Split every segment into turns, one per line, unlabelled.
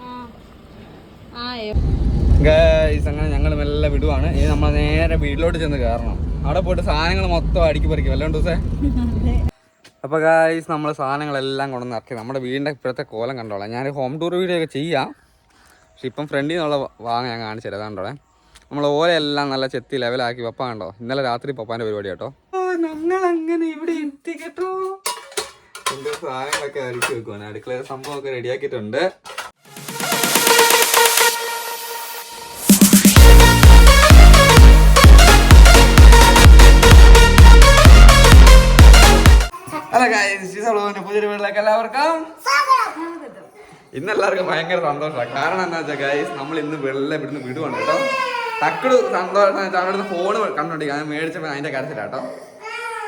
ആ.
ഗൈസ് അങ്ങനെ ഞങ്ങൾ മെല്ലെ വിടുവാണ്. ഇനി നമ്മൾ നേരെ വീട്ടിലോട്ട് ചെന്ന് കയറണം. അവിടെ പോയിട്ട് സാധനങ്ങൾ മൊത്തം അടുക്കി പറിക്കും വല്ലതും ദിവസേ അപ്പോൾ ഗൈസ് നമ്മൾ സാധനങ്ങളെല്ലാം കൊണ്ടുവന്ന് ഇറക്കി. നമ്മുടെ വീടിന്റെ ഇപ്പോഴത്തെ കോലം കണ്ടോളാം. ഞാൻ ഹോം ടൂർ വീഡിയോ ഒക്കെ ചെയ്യാം. പക്ഷെ ഇപ്പം ഫ്രണ്ടിൽ നിന്നുള്ള വാങ്ങ ഞാൻ കാണിച്ചു തരാം. കണ്ടോളെ. നമ്മൾ ഓലയെല്ലാം നല്ല ചെത്തി ലെവലാക്കി പപ്പ കണ്ടോ? ഇന്നലെ രാത്രി പപ്പാന്റെ പരിപാടി കേട്ടോ. ഞങ്ങൾ അങ്ങനെ ഇവിടെ എത്തി കേട്ടോ എന്റെ സാധനങ്ങളൊക്കെ അരിച്ചു വെക്കുവാണ്. അടുക്കള സംഭവമൊക്കെ റെഡിയാക്കിയിട്ടുണ്ട്. പുതിയൊരു വീട്ടിലേക്ക് എല്ലാവർക്കും ഇന്ന് എല്ലാവർക്കും ഭയങ്കര സന്തോഷമാണ്. കാരണം എന്താ വെച്ചാൽ ഗൈസ് നമ്മൾ ഇന്ന് വെള്ളം ഇവിടുന്ന് വിടുവാണ് കേട്ടോ. തക്കട് സന്തോഷം അവിടുന്ന് ഫോണ് ഫോൺ കണ്ടോണ്ടിരിക്കുക അത് മേടിച്ചപ്പോൾ അതിന്റെ കരച്ചില്ല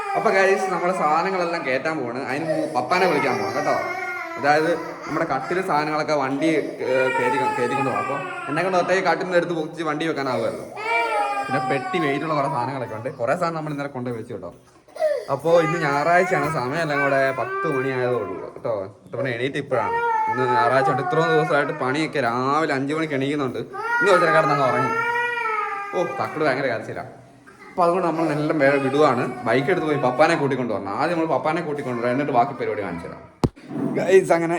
കേട്ടോ അപ്പൊ കാര്യം നമ്മുടെ സാധനങ്ങളെല്ലാം കയറ്റാൻ പോവാണ്. അതിന് പപ്പാനെ വിളിക്കാൻ പോകണം കേട്ടോ. അതായത് നമ്മുടെ കട്ടിലെ സാധനങ്ങളൊക്കെ വണ്ടി കയറ്റി കയറ്റിക്കൊണ്ട് പോകാം അപ്പോൾ എന്നെ കൊണ്ട് ഒറ്റയ്ക്ക് കട്ടിൽ നിന്ന് എടുത്ത് പൊക്കിച്ച് വണ്ടി വെക്കാനാവുമല്ലോ പിന്നെ പെട്ടി വെയിറ്റുള്ള കുറേ സാധനങ്ങളൊക്കെ ഉണ്ട്. കുറേ സാധനം നമ്മൾ ഇന്നലെ കൊണ്ട് വെച്ചു കേട്ടോ. അപ്പോൾ ഇന്ന് ഞായറാഴ്ചയാണ്. സമയമെല്ലാം കൂടെ പത്ത് മണിയായതേ ഉള്ളൂ കേട്ടോ. ഇത്തവണ എണീറ്റ് ഇപ്പോഴാണ്. ഇന്ന് ഞായറാഴ്ച ഉണ്ട് ഇത്രയും ദിവസമായിട്ട് പണിയൊക്കെ രാവിലെ അഞ്ച് മണിക്ക് എണീക്കുന്നുണ്ട്. ഇന്ന് കുറച്ചേരം കിടന്നങ്ങ് ഉറങ്ങി. ഓ തക്കട് ഭയങ്കര കരച്ചിലാണ് അപ്പോൾ അതുകൊണ്ട് നമ്മൾ നല്ല വേറെ വിടുവാണ്. ബൈക്ക് എടുത്ത് പോയി പപ്പാനെ കൂട്ടിക്കൊണ്ട് വരണം. ആദ്യം നമ്മൾ പപ്പാനെ കൂട്ടിക്കൊണ്ട് വരാം. എന്നിട്ട് ബാക്കി പരിപാടി കാണിച്ചു തരാം. അങ്ങനെ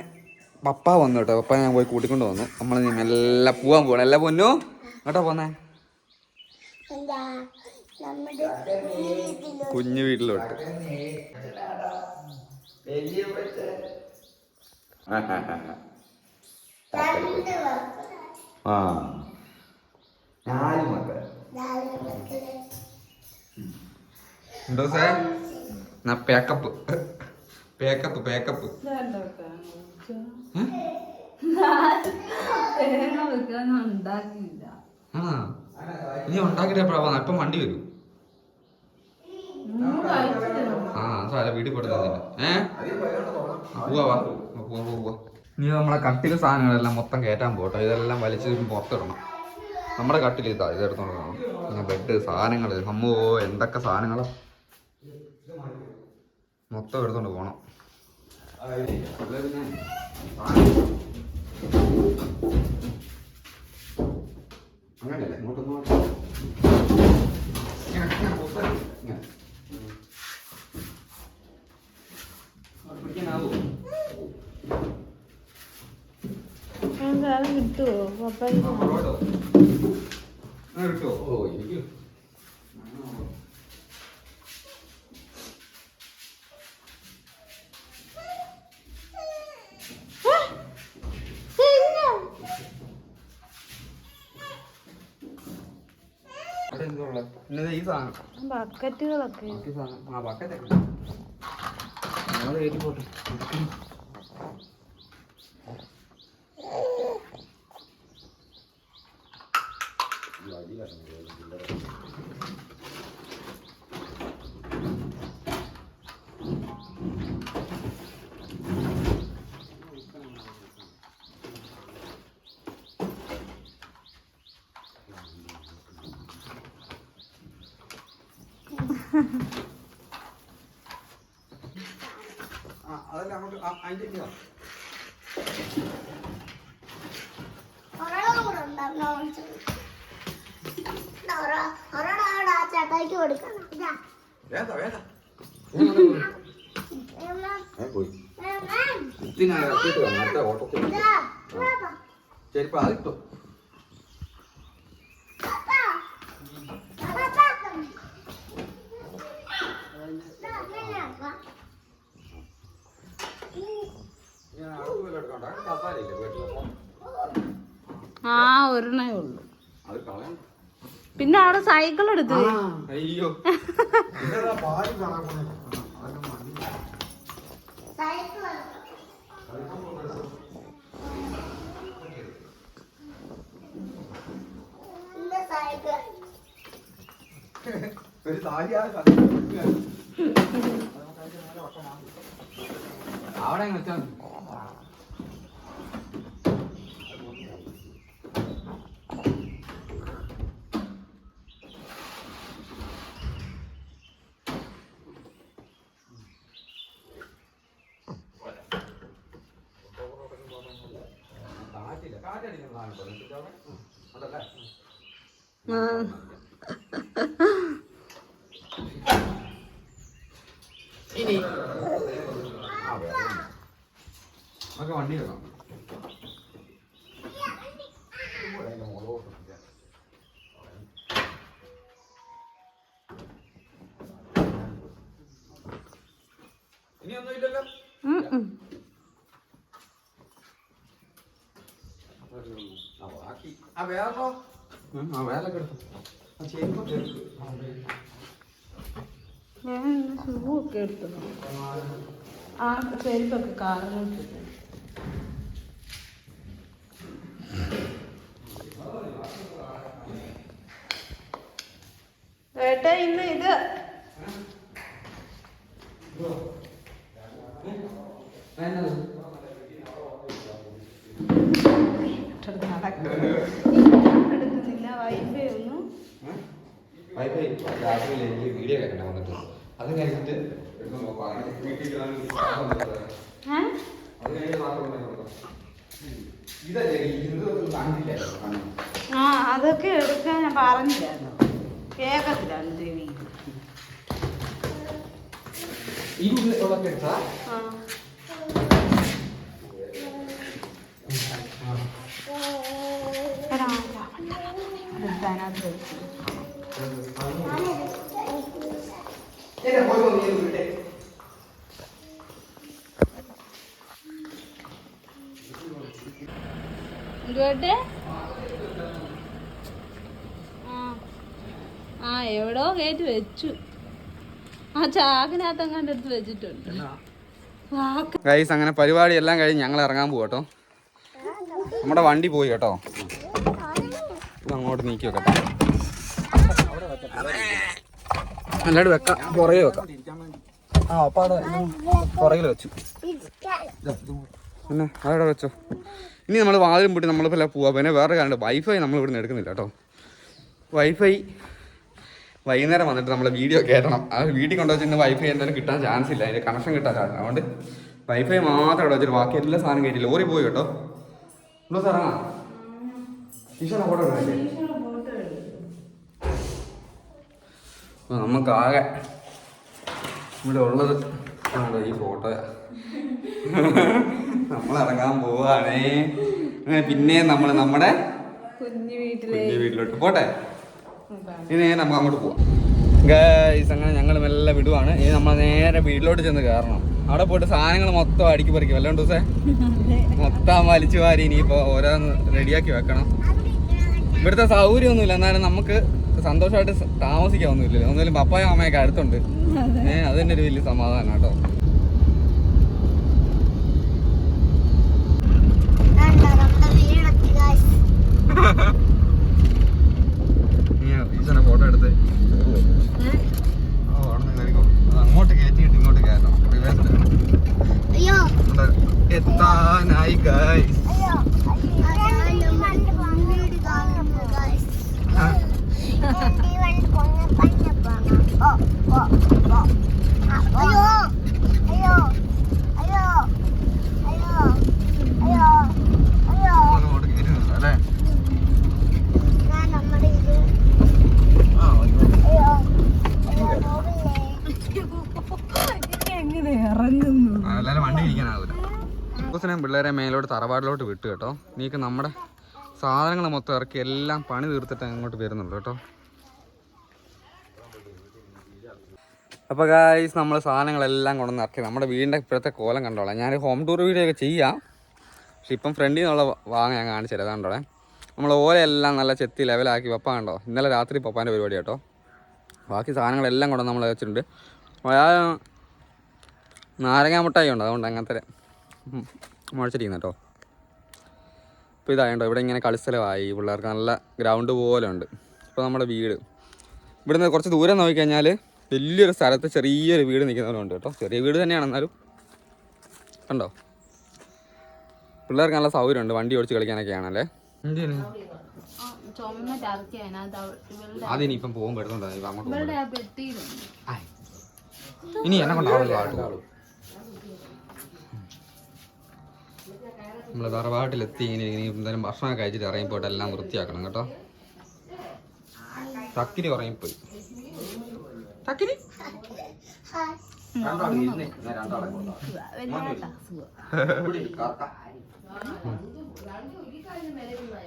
പപ്പ വന്നു കേട്ടോ. പപ്പ ഞാൻ പോയി കൂട്ടിക്കൊണ്ട് വന്നു. നമ്മൾ എല്ലാം പോവാൻ പോകണം എല്ലാ പൊന്നു? കേട്ടോ പോന്നേ? കുഞ്ഞു വീട്ടിലോട്ട്. ആ. നാല് മക്കൾ എന്തോ സാർ എന്നാ പേക്കപ്പ് പേക്കപ്പ് പേക്കപ്പ് നീ ഉണ്ടാക്കിട്ടപ്പോഴാ ഇപ്പം വണ്ടി വരും. ആ സാല വീട്ടിൽ പോയിട്ട് തന്നെ ഏ? പോവാ വാ. പോവാ പോവാ പോവാ. നീ നമ്മളെ കട്ടിലെ സാധനങ്ങളെല്ലാം മൊത്തം കേറ്റാൻ പോട്ടോ ഇതെല്ലാം വലിച്ചു പുറത്തിടണം. നമ്മുടെ കട്ടിൽ ഇതാ ഇതെടുത്തോണ്ട് പിന്നെ ബെഡ് സാധനങ്ങൾ അമ്മോ എന്തൊക്കെ സാധനങ്ങൾ മൊത്തം എടുത്തോണ്ട് പോണം. അങ്ങനെയല്ലേ ഇങ്ങോട്ട് ഇങ്ങോട്ട് ഇങ്ങനെ, ഇങ്ങനെ പുസ്തകം, ഇങ്ങനെ. അത് പിടിക്കാനാവോ?
സാധനം കിട്ടുമോ പപ്പായ്ക്ക്
ആ, പൊറോട്ടോ. ആ, കിട്ടുവോ? ഓ, എനിക്ക് അവിടെ എന്തുവാ ഉള്ളത്? പിന്നെ ദേ ഈ സാധനം
ബക്കറ്റുകളൊക്കെ.
ആ ബക്കറ്റ് ഞങ്ങൾ കയറ്റി പോട്ടെ ആ അതല്ല അങ്ങോട്ട് ആ, അതിന്റെ ഇങ്ങ് വാ.
ഒരെണ്ണം കൂടെ ഉണ്ടായിരുന്നു ഒരെണ്ണം അവിടെ ആ ചേട്ടായിക്ക് കൊടുക്കണം.
വേണ്ട വേണ്ട പോയി.
ഏമ്മ,
ഇതിനാ ഇറക്കിയിട്ട് വന്നു. അടുത്ത ഓട്ടത്തിൽ ചെരുപ്പ് അതിട്ടോ
പാപ്പാ. പാപ്പാ, പാപ്പാ. ഇതാ, ഇങ്ങനെ ആക്കാം.
ഞാൻ അളവ് വല്ലതും എടുക്കണ്ട കസാരയില്ലേ വീട്ടിൽ
ആ ഒരെണ്ണേ ഉള്ളു. പിന്നെ അവിടെ സൈക്കിൾ എടുത്തു.
അയ്യോ. ഒരു താരിയാ അവിടെ നിർത്താൻ കാറ്റടിക്കുന്നതാണ് അതല്ലേ
ആ
വണ്ടി വെക്കാം ഇനി ഒന്നുമില്ലല്ലോ
ഉം, ഉം.
ആ വേറെ ആ വേലൊക്കെ എടുത്തു. ആ ചെരുപ്പൊക്കെ
ഞാൻ ഒക്കെ എടുത്തു. ആ ചെരുപ്പൊക്കെ കാറിലോട്ട്. ഏട്ടാ ഇന്ന് ഇത്. നടക്കുന്നില്ല വൈഫൈ ഒന്നും
വൈഫൈ വീഡിയോ കേൾക്കണേ വന്നിട്ട് അത് കഴിഞ്ഞിട്ട് എടുത്ത് നോക്കാം.
ആ? അതൊക്കെ എടുക്കാൻ ഞാൻ പറഞ്ഞില്ലായിരുന്നു. കേക്കത്തില്ലായിരുന്നു ചെവി
ഈ ഉള്ളൊക്കെ എടുത്താ
ആ എടാ, ഇതാ. അതെടുത്ത് അതിനകത്ത് വെച്ചു.
എന്നെ പോയി ഒന്ന് നീ വിട്ടേ
എന്തുവാട്ടെ ആ ആ എവിടോ കയറ്റി വെച്ചു. ആ ചാക്കിനകത്ത് അങ്ങനെ എടുത്ത് വെച്ചിട്ടുണ്ട്
ഗൈസ് അങ്ങനെ പരിപാടി എല്ലാം കഴിഞ്ഞ് ഞങ്ങൾ ഇറങ്ങാൻ പോകട്ടോ കേട്ടോ. നമ്മുടെ വണ്ടി പോയി കേട്ടോ. അങ്ങോട്ട് നീക്കി വെക്കട്ടെ. അല്ലാണ്ട് വെക്കാം. പുറകെ വെക്കാം. ആ അപ്പൊ അവിടെ പുറകിൽ വെച്ചു. പിന്നെ അവിടെ വെച്ചോ? ഇനി നമ്മൾ വാതിലും പൂട്ടി നമ്മളിപ്പോൾ പോവാ. പിന്നെ വേറെ കാര്യം വൈഫൈ നമ്മൾ ഇവിടുന്ന് എടുക്കുന്നില്ല കേട്ടോ. വൈഫൈ വൈകുന്നേരം വന്നിട്ട് നമ്മൾ വീഡിയോ കയറ്റണം ആ വീട്ടിൽ കൊണ്ടുവച്ചിട്ട് വൈഫൈ എന്തായാലും കിട്ടാൻ ചാൻസ് ഇല്ല. അതിന്റെ കണക്ഷൻ കിട്ടാൻ ചാൻസ് അതുകൊണ്ട് വൈഫൈ മാത്രം ഇവിടെ വെച്ചിട്ട് ബാക്കി എല്ലാ സാധനം കയറ്റി ലോറി പോയി കേട്ടോ. ഇവിടെ സാറാ? ഈശ്വര ഫോട്ടോ എടുക്കല്ലേ അപ്പോൾ നമുക്കാകെ ഇവിടെ ഉള്ളത് ആണല്ലോ ഈ ഫോട്ടോ? നമ്മൾ ഇറങ്ങാൻ പോവാണേ പിന്നെ നമ്മൾ നമ്മുടെ
കുഞ്ഞു
വീട്ടിലോട്ട് പോട്ടെ. ഇനി നേരെ നമുക്ക് അങ്ങോട്ട് പോവാം. ഗൈസ് അങ്ങനെ ഞങ്ങൾ മെല്ലെ വിടുവാണ്. ഇനി നമ്മൾ നേരെ വീട്ടിലോട്ട് ചെന്ന് കയറണം. അവിടെ പോയിട്ട് സാധനങ്ങൾ മൊത്തം അടുക്കി പറിക്കും. വല്ലതും ദിവസേ മൊത്തം വലിച്ചു വാരി ഇനിയിപ്പോ ഓരോന്ന് റെഡിയാക്കി വെക്കണം. ഇവിടുത്തെ സൗകര്യമൊന്നുമില്ല. എന്നാലും നമുക്ക് സന്തോഷമായിട്ട് താമസിക്കാൻ ഒന്നുമില്ല ഒന്നുമില്ല പപ്പായ അമ്മയൊക്കെ അടുത്തുണ്ട്. ഏഹ് അത് തന്നെ ഒരു വലിയ സമാധാനം കേട്ടോ.
ha വീടെത്തി guys.
നീ ഈശ്വരനെ ഫോട്ടോ എടുത്ത് ഓ അവിടെ നിന്ന് കയറിക്കോ അത് അങ്ങോട്ട് കയറ്റിയിട്ട് ഇങ്ങോട്ട് കയറണം റിവേഴ്സിൽ
അയ്യോ
ഇവിടെ എത്താനായി ഗൈസ്
അയ്യോ അയ്യോ നമ്മുടെ വീട് കാണുന്നു guys. ഈ വണ്ടി പൊങ്ങ പഞ്ഞപ്പാണ്. ഓ, ഓ, ഓ. ആ, അയ്യോ അയ്യോ അയ്യോ അയ്യോ അയ്യോ അയ്യോ
അങ്ങോട്ട് കയറ്റുന്നുണ്ട് അല്ലേ
ഞാൻ നമ്മുടെ ഇത്
ആ അയ്യോ.
അയ്യോ അയ്യോ നോക്കില്ലേ
എങ്ങനെ ഇറങ്ങുന്നു
ആ, എല്ലാരും വണ്ടി ഇരിക്കാനാവില്ല പിള്ളേരെ മേലോട്ട് തറവാടിലോട്ട് വിട്ടു കേട്ടോ. നീക്ക് നമ്മുടെ സാധനങ്ങൾ മൊത്തം ഇറക്കി എല്ലാം പണി തീർത്തിട്ട് അങ്ങോട്ട് വരുന്നുള്ളൂ കേട്ടോ. അപ്പോൾ ഗായ്സ് നമ്മൾ സാധനങ്ങളെല്ലാം കൊണ്ടുവന്ന് ഇറക്കി. നമ്മുടെ വീടിന്റെ ഇപ്പോഴത്തെ കോലം കണ്ടോളാം ഞാൻ ഹോം ടൂർ വീഡിയോ ഒക്കെ ചെയ്യാം. പക്ഷെ ഇപ്പം ഫ്രണ്ടിൽ നിന്നുള്ള വാങ്ങ ഞാൻ കാണിച്ചു തരാം. നമ്മൾ ഓലയെല്ലാം നല്ല ചെത്തി ലെവലാക്കി പപ്പ കണ്ടോ? ഇന്നലെ രാത്രി പപ്പാന്റെ പരിപാടി കേട്ടോ. ബാക്കി സാധനങ്ങളെല്ലാം കൊണ്ടുവന്ന് നമ്മൾ വെച്ചിട്ടുണ്ട്. നാരങ്ങ മുട്ടായി ഉണ്ട്. അതുകൊണ്ട് അങ്ങനത്തെ മുഴച്ചിരിക്കുന്ന കേട്ടോ ഇപ്പോൾ കേട്ടോ ഇവിടെ ഇങ്ങനെ കളിസ്ഥലമായി. പിള്ളേർക്ക് നല്ല ഗ്രൗണ്ട് പോലെ ഉണ്ട് ഇപ്പോൾ നമ്മുടെ വീട്. ഇവിടുന്ന് കുറച്ച് ദൂരം നോക്കിക്കഴിഞ്ഞാൽ വലിയൊരു സ്ഥലത്ത് ചെറിയൊരു വീട് നിൽക്കുന്നവരുണ്ട് കേട്ടോ ചെറിയ വീട് തന്നെയാണ് എന്നാലും. കണ്ടോ? പിള്ളേർക്ക് നല്ല സൗകര്യമുണ്ട്. വണ്ടി ഓടിച്ച് കളിക്കാനൊക്കെയാണല്ലേ അതിനിപ്പം പോകുമ്പോൾ. ഇനി എന്നെ കൊണ്ടാവില്ല നമ്മൾ തറവാട്ടിലെത്തി ഇങ്ങനെ ഇനി എന്തായാലും ഭക്ഷണം കഴിച്ചിട്ട് ഇറങ്ങിപ്പോയിട്ട് എല്ലാം വൃത്തിയാക്കണം കേട്ടോ. തക്കിരി ഉറങ്ങിപ്പോയി ചക്കിരി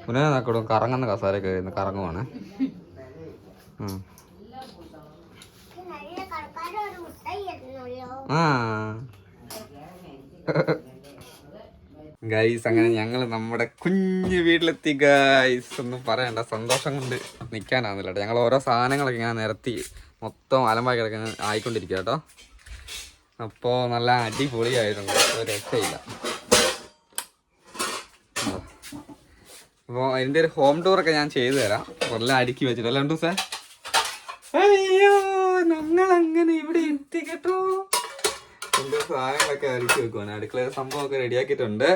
പുനേ കറങ്ങുന്ന കസാര ഇരുന്ന് കറങ്ങുവാണ്. ആ. ഗൈസ് അങ്ങനെ ഞങ്ങൾ നമ്മുടെ കുഞ്ഞു വീട്ടിലെത്തി ഗൈസ് ഒന്നും പറയണ്ട. സന്തോഷം കൊണ്ട് നിൽക്കാനാവുന്നില്ല ഞങ്ങൾ ഓരോ സാധനങ്ങളൊക്കെ ഇങ്ങനെ നിരത്തി മൊത്തം അലമ്പായി കിടക്കുന്ന ആയിക്കൊണ്ടിരിക്കുക കേട്ടോ. അപ്പോൾ നല്ല അടിപൊളിയായിട്ടുണ്ട്. ഒരു രക്ഷയില്ല. അപ്പോൾ അതിന്റെ ഒരു ഹോം ടൂറൊക്കെ ഞാൻ ചെയ്തു തരാം. എല്ലാം അടുക്കി വെച്ചിട്ട്. അല്ല അയ്യോ ഞങ്ങൾ അങ്ങനെ ഇവിടെ എത്തി കേട്ടോ. സാധനങ്ങളൊക്കെ അരിച്ചു വെക്കുവാണ്? അടുക്കള സംഭവമൊക്കെ റെഡിയാക്കിയിട്ടുണ്ട്.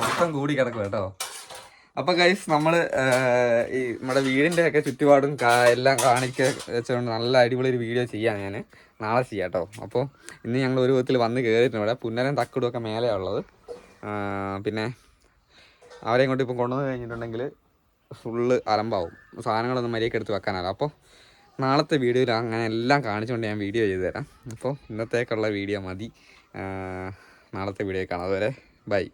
മൊത്തം കൂടി കിടക്കും കേട്ടോ. അപ്പൊ ഗൈസ് നമ്മൾ ഈ നമ്മുടെ വീടിന്റെ ഒക്കെ ചുറ്റുപാടും എല്ലാം കാണിക്ക വെച്ചുകൊണ്ട് നല്ല അടിപൊളി ഒരു വീഡിയോ ചെയ്യാം ഞാൻ നാളെ ചെയ്യാം കേട്ടോ. അപ്പോൾ ഇന്ന് ഞങ്ങൾ ഒരു വിധത്തിൽ വന്ന് കയറിയിട്ടുണ്ട് ഇവിടെ. പുന്നരം തക്കടും ഒക്കെ മേലെയാണ് ഉള്ളത്. പിന്നെ അവരെ ഇങ്ങോട്ട് ഇപ്പം കൊണ്ടുവന്ന് കഴിഞ്ഞിട്ടുണ്ടെങ്കിൽ ഫുള്ള് അലമ്പാവും. സാധനങ്ങളൊന്നും മര്യാദയ്ക്ക് എടുത്ത് വെക്കാനല്ല അപ്പോൾ നാളത്തെ വീഡിയോയിൽ അങ്ങനെ എല്ലാം കാണിച്ചുകൊണ്ട് ഞാൻ വീഡിയോ ചെയ്തു തരാം. അപ്പോൾ ഇന്നത്തേക്കുള്ള വീഡിയോ മതി. നാളത്തെ വീഡിയോ കാണാം. അതുവരെ ബൈ.